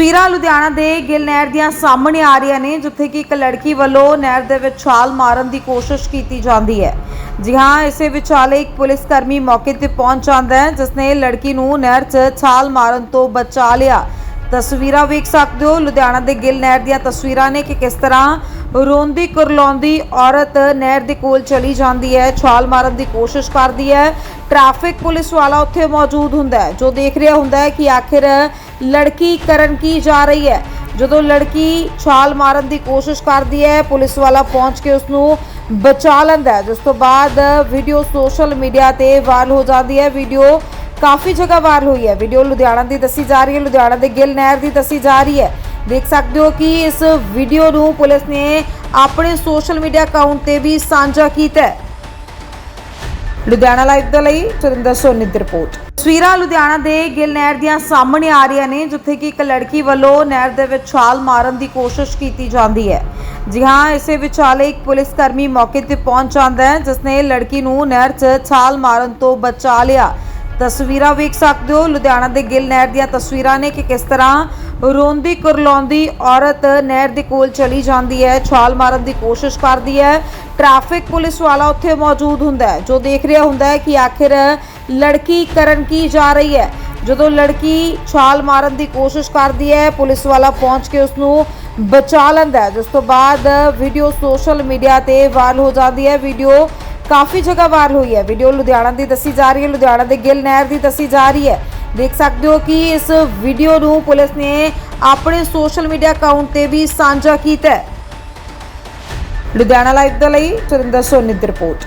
ਤਸਵੀਰਾਂ ਲੁਧਿਆਣਾ ਦੇ ਗਿੱਲ ਨਹਿਰ ਦੀਆਂ ਸਾਹਮਣੇ ਆ ਰਹੀਆਂ ਨੇ, ਜਿੱਥੇ ਕਿ ਇੱਕ ਲੜਕੀ ਵੱਲੋਂ ਨਹਿਰ ਦੇ ਵਿੱਚ ਛਾਲ ਮਾਰਨ ਦੀ ਕੋਸ਼ਿਸ਼ ਕੀਤੀ ਜਾਂਦੀ ਹੈ। ਜੀ ਹਾਂ, ਇਸੇ ਵਿਚਾਲੇ ਇੱਕ ਪੁਲਿਸ ਕਰਮੀ ਮੌਕੇ ਤੇ ਪਹੁੰਚ ਜਾਂਦਾ ਹੈ ਜਿਸ ਨੇ ਲੜਕੀ ਨੂੰ ਨਹਿਰ 'ਚ ਛਾਲ ਮਾਰਨ ਤੋਂ ਬਚਾ ਲਿਆ। ਤਸਵੀਰਾਂ ਵੇਖ ਸਕਦੇ ਹੋ, ਲੁਧਿਆਣਾ ਦੇ ਗਿੱਲ ਨਹਿਰ ਦੀਆਂ ਤਸਵੀਰਾਂ ਨੇ ਕਿ ਕਿਸ ਤਰ੍ਹਾਂ ਰੋਂਦੀ ਕੁਰਲਾਉਂਦੀ ਔਰਤ ਨਹਿਰ ਦੇ ਕੋਲ ਚਲੀ ਜਾਂਦੀ ਹੈ, ਛਾਲ ਮਾਰਨ ਦੀ ਕੋਸ਼ਿਸ਼ ਕਰਦੀ ਹੈ। ਟ੍ਰੈਫਿਕ ਪੁਲਿਸ ਵਾਲਾ ਉੱਥੇ ਮੌਜੂਦ ਹੁੰਦਾ ਹੈ, ਜੋ ਦੇਖ ਰਿਹਾ ਹੁੰਦਾ ਹੈ ਕਿ ਆਖਿਰ ਲੜਕੀ ਕਰਨ ਕੀ ਜਾ ਰਹੀ ਹੈ? ਜਦੋਂ ਲੜਕੀ ਛਾਲ ਮਾਰਨ ਦੀ ਕੋਸ਼ਿਸ਼ ਕਰਦੀ ਹੈ, ਪੁਲਿਸ ਵਾਲਾ ਪਹੁੰਚ ਕੇ ਉਸ ਨੂੰ ਬਚਾ ਲੈਂਦਾ ਹੈ। ਜਿਸ ਤੋਂ ਬਾਅਦ ਵੀਡੀਓ ਸੋਸ਼ਲ ਮੀਡੀਆ ਤੇ ਵਾਇਰਲ ਹੋ ਜਾਂਦੀ ਹੈ। ਵੀਡੀਓ ਕਾਫੀ ਜਗ੍ਹਾ ਵਾਇਰਲ ਹੋਈ ਹੈ। ਵੀਡੀਓ ਲੁਧਿਆਣਾ ਦੀ ਦੱਸੀ ਜਾ ਰਹੀ ਹੈ। ਲੁਧਿਆਣਾ ਦੇ ਗਿੱਲ ਨਹਿਰ ਦੀ ਦੱਸੀ ਜਾ ਰਹੀ ਹੈ। ਦੇਖ ਸਕਦੇ ਹੋ ਕਿ ਇਸ ਵੀਡੀਓ ਨੂੰ ਪੁਲਿਸ ਨੇ ਆਪਣੇ ਸੋਸ਼ਲ ਮੀਡੀਆ ਅਕਾਊਂਟ ਤੇ ਵੀ ਸਾਂਝਾ ਕੀਤਾ ਹੈ। ਲੁਧਿਆਣਾ ਲਾਈਵ ਦੇ ਲਈ ਸੁਰਿੰਦਰ ਸੋਨੀ ਦੀ ਰਿਪੋਰਟ। ਤਸਵੀਰਾਂ ਲੁਧਿਆਣਾ ਦੇ ਗਿੱਲ ਨਹਿਰ ਦੀਆਂ ਸਾਹਮਣੇ ਆ ਰਹੀਆਂ ਨੇ, ਜਿੱਥੇ ਕਿ ਇੱਕ ਲੜਕੀ ਵੱਲੋਂ ਨਹਿਰ ਦੇ ਵਿੱਚ ਛਾਲ ਮਾਰਨ ਦੀ ਕੋਸ਼ਿਸ਼ ਕੀਤੀ ਜਾਂਦੀ ਹੈ। ਜੀ ਹਾਂ, ਇਸੇ ਵਿਚਾਲੇ ਇੱਕ ਪੁਲਿਸ ਕਰਮੀ ਮੌਕੇ ਤੇ ਪਹੁੰਚ ਜਾਂਦਾ ਹੈ ਜਿਸ ਨੇ ਲੜਕੀ ਨੂੰ ਨਹਿਰ 'ਚ ਛਾਲ ਮਾਰਨ ਤੋਂ ਬਚਾ ਲਿਆ। ਤਸਵੀਰਾਂ ਵੇਖ ਸਕਦੇ ਹੋ, ਲੁਧਿਆਣਾ ਦੇ ਗਿੱਲ ਨਹਿਰ ਦੀਆਂ ਤਸਵੀਰਾਂ ਨੇ ਕਿ ਕਿਸ ਤਰ੍ਹਾਂ ਰੋਂਦੀ ਕੁਰਲਾਉਂਦੀ ਔਰਤ ਨਹਿਰ ਦੇ ਕੋਲ ਚਲੀ ਜਾਂਦੀ ਹੈ, ਛਾਲ ਮਾਰਨ ਦੀ ਕੋਸ਼ਿਸ਼ ਕਰਦੀ ਹੈ। ਟ੍ਰੈਫਿਕ ਪੁਲਿਸ ਵਾਲਾ ਉੱਥੇ ਮੌਜੂਦ ਹੁੰਦਾ ਹੈ, ਜੋ ਦੇਖ ਰਿਹਾ ਹੁੰਦਾ ਹੈ ਕਿ ਆਖਿਰ ਲੜਕੀ ਕਰਨ ਕੀ ਜਾ ਰਹੀ ਹੈ? ਜਦੋਂ ਲੜਕੀ ਛਾਲ ਮਾਰਨ ਦੀ ਕੋਸ਼ਿਸ਼ ਕਰਦੀ ਹੈ, ਪੁਲਿਸ ਵਾਲਾ ਪਹੁੰਚ ਕੇ ਉਸ ਨੂੰ ਬਚਾ ਲੈਂਦਾ ਹੈ। ਜਿਸ ਤੋਂ ਬਾਅਦ ਵੀਡੀਓ ਸੋਸ਼ਲ ਮੀਡੀਆ ਤੇ ਵਾਇਰਲ ਹੋ ਜਾਂਦੀ ਹੈ। ਵੀਡੀਓ ਕਾਫੀ ਜਗ੍ਹਾ ਵਾਇਰਲ ਹੋਈ ਹੈ। ਵੀਡੀਓ ਲੁਧਿਆਣਾ ਦੀ ਦੱਸੀ ਜਾ ਰਹੀ ਹੈ, ਲੁਧਿਆਣਾ ਦੇ ਗਿੱਲ ਨਹਿਰ ਦੀ ਦੱਸੀ ਜਾ ਰਹੀ ਹੈ। ਦੇਖ ਸਕਦੇ ਹੋ ਕਿ ਇਸ ਵੀਡੀਓ ਨੂੰ ਪੁਲਿਸ ਨੇ ਆਪਣੇ ਸੋਸ਼ਲ ਮੀਡੀਆ ਅਕਾਊਂਟ ਤੇ ਵੀ ਸਾਂਝਾ ਕੀਤਾ ਹੈ। ਲੁਧਿਆਣਾ ਲਾਈਵ ਦੇ ਲਈ ਸੁਰਿੰਦਰ ਸੋਨੀ ਦੀ ਰਿਪੋਰਟ।